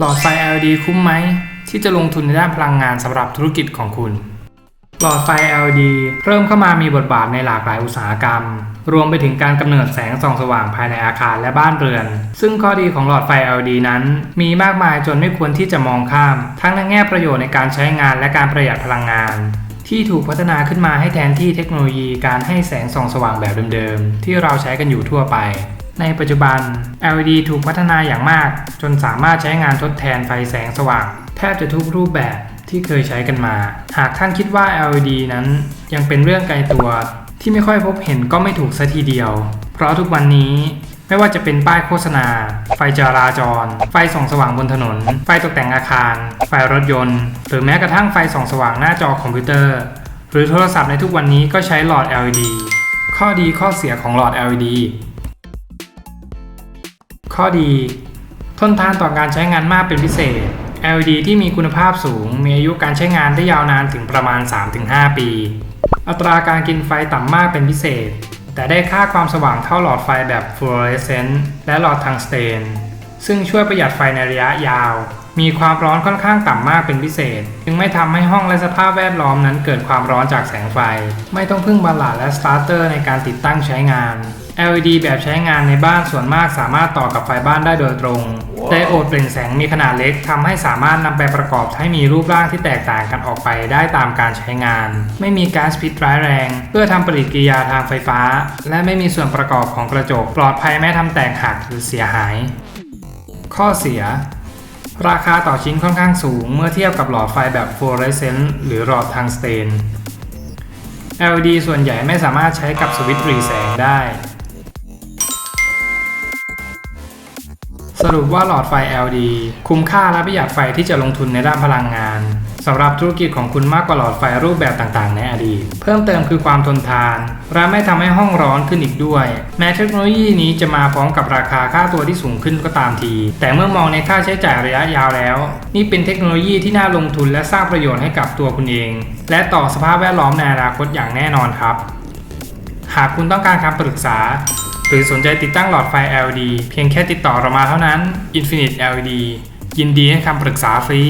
หลอดไฟ LED คุ้มไหม ที่จะลงทุนในด้านพลังงานสำหรับธุรกิจของคุณ หลอดไฟ LED เริ่มเข้ามามีบทบาทในหลากหลายอุตสาหกรรม รวมไปถึงการกำเนิดแสงส่องสว่างภายในอาคารและบ้านเรือน ซึ่งข้อดีของหลอดไฟ LED นั้น มีมากมายจนไม่ควรที่จะมองข้าม ทั้งในแง่ประโยชน์ในการใช้งานและการประหยัดพลังงานที่ถูกพัฒนาขึ้นมาให้แทนที่เทคโนโลยีการให้แสงส่องสว่างแบบเดิมๆ ที่เราใช้กันอยู่ทั่วไป ในปัจจุบัน LED ถูกพัฒนาอย่างมาก จนสามารถใช้งานทดแทนไฟแสงสว่าง แทบจะทุกรูปแบบที่เคยใช้กันมา หากท่านคิดว่า LED นั้นยังเป็นเรื่องไกลตัวที่ไม่ค่อยพบเห็นก็ไม่ถูกซะทีเดียว เพราะทุกวันนี้ไม่ว่าจะเป็นป้ายโฆษณา ไฟจราจร ไฟส่องสว่างบนถนน ไฟตกแต่งอาคาร ไฟรถยนต์ หรือแม้กระทั่งไฟส่องสว่างหน้าจอคอมพิวเตอร์ หรือโทรศัพท์ในทุกวันนี้ก็ใช้หลอด LED ข้อดีข้อเสียของหลอด LED ข้อดีทนทานต่อการใช้งานมากเป็นพิเศษ LED ที่มีคุณภาพสูง มีอายุการใช้งานได้ยาวนานถึงประมาณ 3-5 ปี อัตราการกินไฟต่ำมากเป็นพิเศษ แต่ได้ค่าความสว่างเท่าหลอดไฟแบบฟลูออเรสเซนต์และหลอดทางสเตน ซึ่งช่วยประหยัดไฟในระยะยาว มีความร้อนค่อนข้างต่ำมากเป็นพิเศษ จึงไม่ทำให้ห้องและสภาพแวดล้อมนั้นเกิดความร้อนจากแสงไฟ ไม่ต้องพึ่งบัลลาดและสตาร์เตอร์ในการติดตั้งใช้งาน LED แบบใช้งานในบ้านส่วนมากสามารถต่อกับไฟบ้านได้โดยตรง ไดโอดเปล่งแสงมีขนาดเล็กทำให้สามารถนำไปประกอบให้มีรูปร่างที่แตกต่างกันออกไปได้ตามการใช้งาน ไม่มีก๊าซพิษร้ายแรง เพื่อทำปฏิกิริยาทางไฟฟ้า และไม่มีส่วนประกอบของกระจก ปลอดภัยไม่ทำแตกหักหรือเสียหาย ข้อเสีย ราคาต่อชิ้นค่อนข้างสูงเมื่อเทียบกับหลอดไฟแบบฟลูออเรสเซนต์หรือหลอดทางสเตน LED ส่วนใหญ่ไม่สามารถใช้กับสวิตช์รีแสงได้ สรุปว่าหลอดไฟ LED คุ้มค่าและประหยัดไฟที่จะลงทุนในด้านพลังงาน สำหรับธุรกิจของคุณมากกว่าหลอดไฟรูปแบบต่างๆ ในอดีต เพิ่มเติมคือความทนทานและไม่ทำให้ห้องร้อนขึ้นอีกด้วย แม้เทคโนโลยีนี้จะมาพร้อมกับราคาค่าตัวที่สูงขึ้นก็ตามที แต่เมื่อมองในค่าใช้จ่ายระยะยาวแล้ว นี่เป็นเทคโนโลยีที่น่าลงทุนและสร้างประโยชน์ให้กับตัวคุณเอง และต่อสภาพแวดล้อมในอนาคตอย่างแน่นอนครับ หากคุณต้องการคำปรึกษา หรือสนใจติดตั้งหลอดไฟ LED เพียงแค่ติดต่อเรามาเท่านั้น Infinite LED ยินดีให้คำปรึกษาฟรี